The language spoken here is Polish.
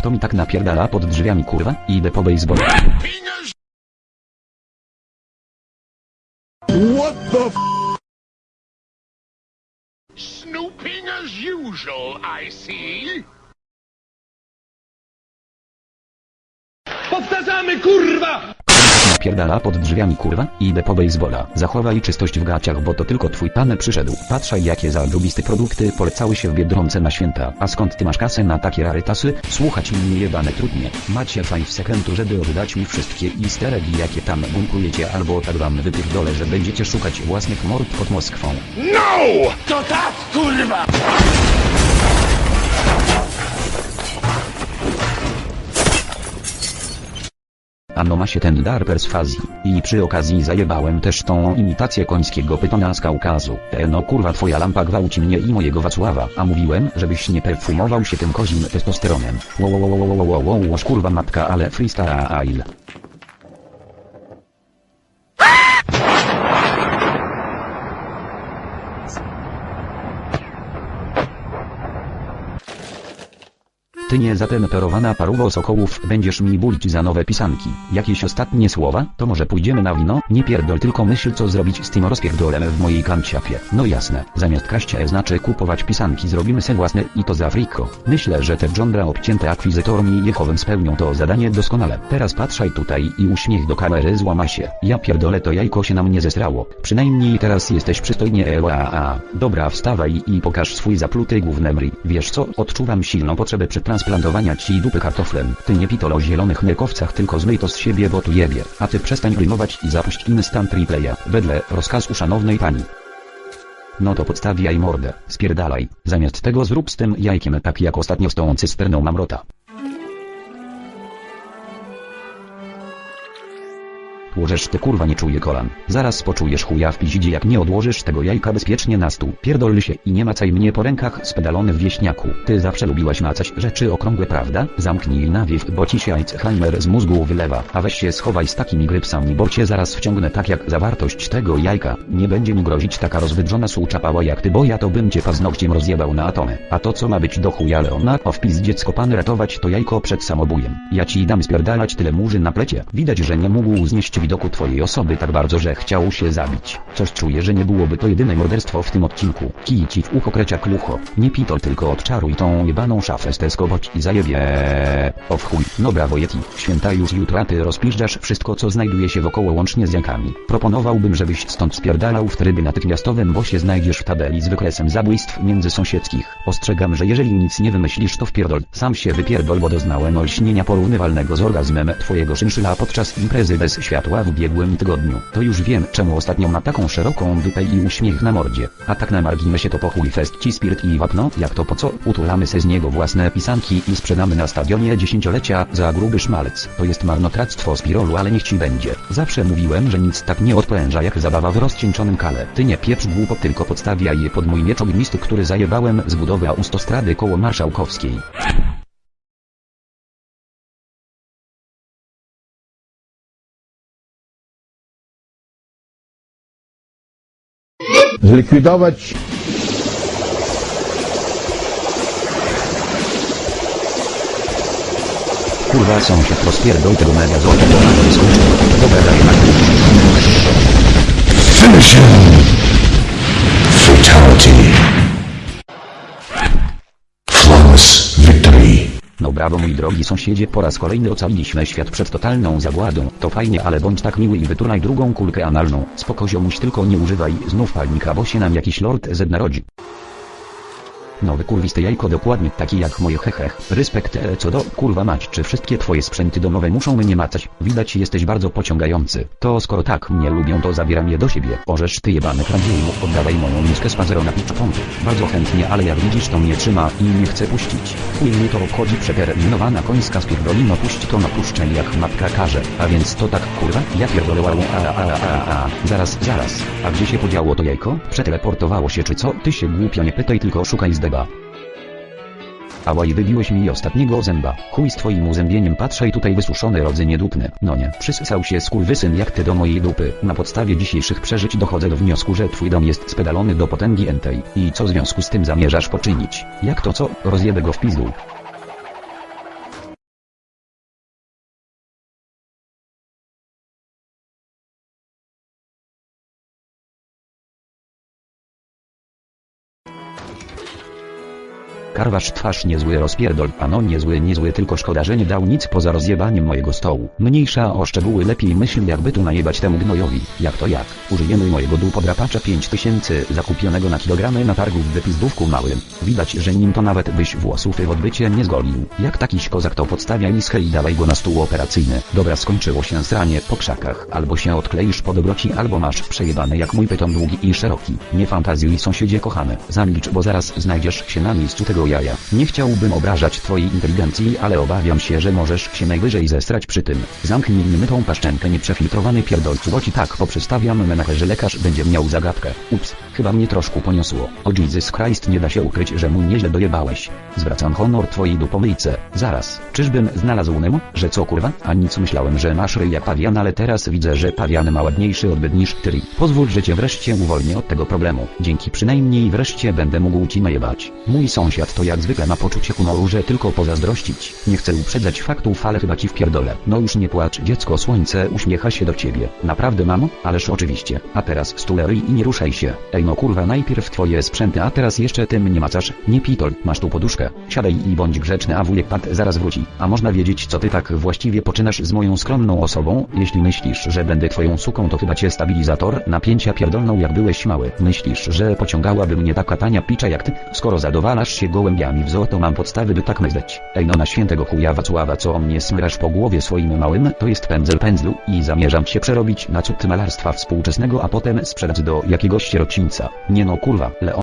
Kto mi tak napierdala pod drzwiami kurwa? Idę po baseball. What the f? Snooping as usual, I see. Powtarzamy kurwa! Napierdala pod drzwiami kurwa? Idę po baseballa. Zachowaj czystość w gaciach, bo to tylko twój pan przyszedł. Patrzaj jakie zarobiste produkty polecały się w Biedronce na święta. A skąd ty masz kasę na takie rarytasy? Słuchać mnie jebane trudnie. Macie 5 sekund, żeby oddać mi wszystkie easter eggi jakie tam bunkrujecie albo tak wam wypierdolę, że będziecie szukać własnych mord pod Moskwą. No! To tak kurwa! Ano ma się ten dar perswazji, i przy okazji zajebałem też tą imitację końskiego pytona z Kaukazu. E no kurwa twoja lampa gwałci mnie i mojego Wacława, a mówiłem, żebyś nie perfumował się tym kozim testosteronem. Wow, wow, wow, wow, kurwa matka, ale freestyle. Ty nie zatemperowana paruwo sokołów będziesz mi bulić za nowe pisanki. Jakieś ostatnie słowa? To może pójdziemy na wino? Nie pierdol tylko myśl co zrobić z tym rozpierdolem w mojej kanciapie. No jasne, zamiast kraść e znaczy kupować pisanki zrobimy se własne i to za friko. Myślę, że te żądra obcięte akwizytorami Jehowem spełnią to zadanie doskonale. Teraz patrzaj tutaj i uśmiech do kamery złama się. Ja pierdolę to jajko się na mnie zesrało. Przynajmniej teraz jesteś przystojnie eła. Dobra wstawaj i pokaż swój zapluty gównem Wiesz co, odczuwam silną potrzebę przetransplantowania ci dupy kartoflem. Ty nie pitol o zielonych nerkowcach tylko zmyj to z siebie bo tu jebie. A ty przestań rymować i zapuść instant replaya. Wedle rozkazu szanownej pani. No to podstawiaj mordę, spierdalaj. Zamiast tego zrób z tym jajkiem tak jak ostatnio z tą cysterną mamrota. Łożesz ty kurwa nie czuje kolan. Zaraz poczujesz chuja w piździe jak nie odłożysz tego jajka bezpiecznie na stół. Pierdol się i nie macaj mnie po rękach spedalony w wieśniaku. Ty zawsze lubiłaś macać rzeczy okrągłe prawda? Zamknij nawiew bo ci się Alzheimer z mózgu wylewa. A weź się schowaj z takimi grypsami bo cię zaraz wciągnę tak jak zawartość tego jajka. Nie będzie mi grozić taka rozwydrzona sułczapała jak ty bo ja to bym cię paznokciem rozjebał na atomy. A to co ma być do chuja Leona? O wpis dziecko pan ratować to jajko przed samobujem. Ja ci dam spierdalać tyle murzy na plecie. Widać że nie mógł znieść widoku twojej osoby tak bardzo, że chciał się zabić. Coś czuję, że nie byłoby to jedyne morderstwo w tym odcinku. Kij ci w ucho kreciak lucho. Nie pitol tylko odczaruj tą jebaną szafę z Tesco ci zajebie. O w chuj. No brawo Yeti. Święta już jutro a ty rozpiszczasz wszystko co znajduje się wokoło łącznie z jankami. Proponowałbym żebyś stąd spierdalał w trybie natychmiastowym bo się znajdziesz w tabeli z wykresem zabójstw międzysąsiedzkich. Ostrzegam, że jeżeli nic nie wymyślisz to wpierdol. Sam się wypierdol bo doznałem olśnienia porównywalnego z orgazmem twojego szynszyla podczas imprezy bez światła w ubiegłym tygodniu. To już wiem czemu ostatnio ma taką szeroką dupę i uśmiech na mordzie. A tak na marginesie to po chuj fest ci spiryt i wapno, jak to po co? Utulamy se z niego własne pisanki i sprzedamy na stadionie dziesięciolecia za gruby szmalec. To jest marnotrawstwo spirolu ale niech ci będzie. Zawsze mówiłem, że nic tak nie odpręża jak zabawa w rozcieńczonym kale. Ty nie pieprz głupot tylko podstawiaj je pod mój miecz ognisty który zajebałem z budowy autostrady koło Marszałkowskiej. zlikwidować Kurwa są się rozpierdol tego mega złota na. Dobra, daj na Finish! Fatality. Flawless brawo mój drogi sąsiedzie po raz kolejny ocaliliśmy świat przed totalną zagładą. To fajnie ale bądź tak miły i wyturaj drugą kulkę analną. Spoko ziomuś tylko nie używaj znów palnika bo się nam jakiś lord Z narodzi. Nowy kurwisty jajko dokładnie taki jak moje hehech. Respekt e, co do kurwa mać czy wszystkie twoje sprzęty domowe muszą mnie macać. Widać jesteś bardzo pociągający. To skoro tak mnie lubią to zabieram je do siebie. Orzesz ty jebany kradzieju oddawaj moją miskę z pazerona piczoponty. Bardzo chętnie ale jak widzisz to mnie trzyma i nie chce puścić. Chuj mnie to obchodzi przeterminowana końska spierdolino puść to napuszczę jak matka każe. A więc to tak kurwa ja pierdolę łałą a a a a a Zaraz zaraz. A gdzie się podziało to jajko? Przeteleportowało się czy co? Ty się głupio nie pytaj tylko szukaj zdeba. Ałaj wybiłeś mi ostatniego zęba. Chuj z twoim uzębieniem patrzaj tutaj wysuszony rodzynie dupny. No nie, przysysał się skurwysyn jak ty do mojej dupy. Na podstawie dzisiejszych przeżyć dochodzę do wniosku, że twój dom jest spedalony do potęgi entej. I co w związku z tym zamierzasz poczynić? Jak to co? Rozjebę go w pizdu. Karwasz twarz niezły rozpierdol, a no niezły niezły tylko szkoda, że nie dał nic poza rozjebaniem mojego stołu. Mniejsza o szczegóły lepiej myśl jakby tu najebać temu gnojowi. Jak to jak? Użyjemy mojego dupodrapacza 5000 zakupionego na kilogramy na targu w wypizdówku małym. Widać, że nim to nawet byś włosów w odbycie nie zgolił. Jak takiś kozak to podstawia miskę i dawaj go na stół operacyjny. Dobra skończyło się sranie po krzakach. Albo się odkleisz po dobroci, albo masz przejebane jak mój pyton długi i szeroki. Nie fantazjuj sąsiedzie kochany. Zamilcz, bo zaraz znajdziesz się na miejscu tego jaja. Nie chciałbym obrażać twojej inteligencji, ale obawiam się, że możesz się najwyżej zesrać przy tym. Zamknij mi tą paszczenkę nieprzefiltrowany pierdolcu, bo ci tak poprzestawiam menachę, że lekarz będzie miał zagadkę. Ups, chyba mnie troszkę poniosło. O Jesus Christ nie da się ukryć, że mu nieźle dojebałeś. Zwracam honor twojej dupomyjce. Zaraz, czyżbym znalazł Nemo? Że co kurwa? A nic myślałem, że masz ryj jak pawian, ale teraz widzę, że pawian ma ładniejszy odbyt niż ty. Pozwól, że cię wreszcie uwolnię od tego problemu. Dzięki przynajmniej wreszcie będę mógł ci najebać. Mój sąsiad to jak zwykle ma poczucie humoru, że tylko pozazdrościć. Nie chcę uprzedzać faktów, ale chyba ci wpierdolę. No już nie płacz, dziecko słońce uśmiecha się do ciebie. Naprawdę mamo? Ależ oczywiście. A teraz stulery i nie ruszaj się. Ej no kurwa najpierw twoje sprzęty, a teraz jeszcze tym nie macasz. Nie pitol, masz tu poduszkę. Siadaj i bądź grzeczny, a wujek Pat zaraz wróci. A można wiedzieć co ty tak właściwie poczynasz z moją skromną osobą? Jeśli myślisz, że będę twoją suką, to chyba cię stabilizator napięcia pierdolną jak byłeś mały. Myślisz, że pociągałaby mnie taka tania picza jak ty? Skoro zadowalasz się gołębiami w zoo, to mam podstawy by tak myśleć. Ej no na świętego chuja Wacława co o mnie smrasz po głowie swoim małym, to jest pędzel pędzlu i zamierzam cię przerobić na cud malarstwa współczesnego, a potem sprzedać do jakiegoś sierocińca. Nie no kurwa, Leon.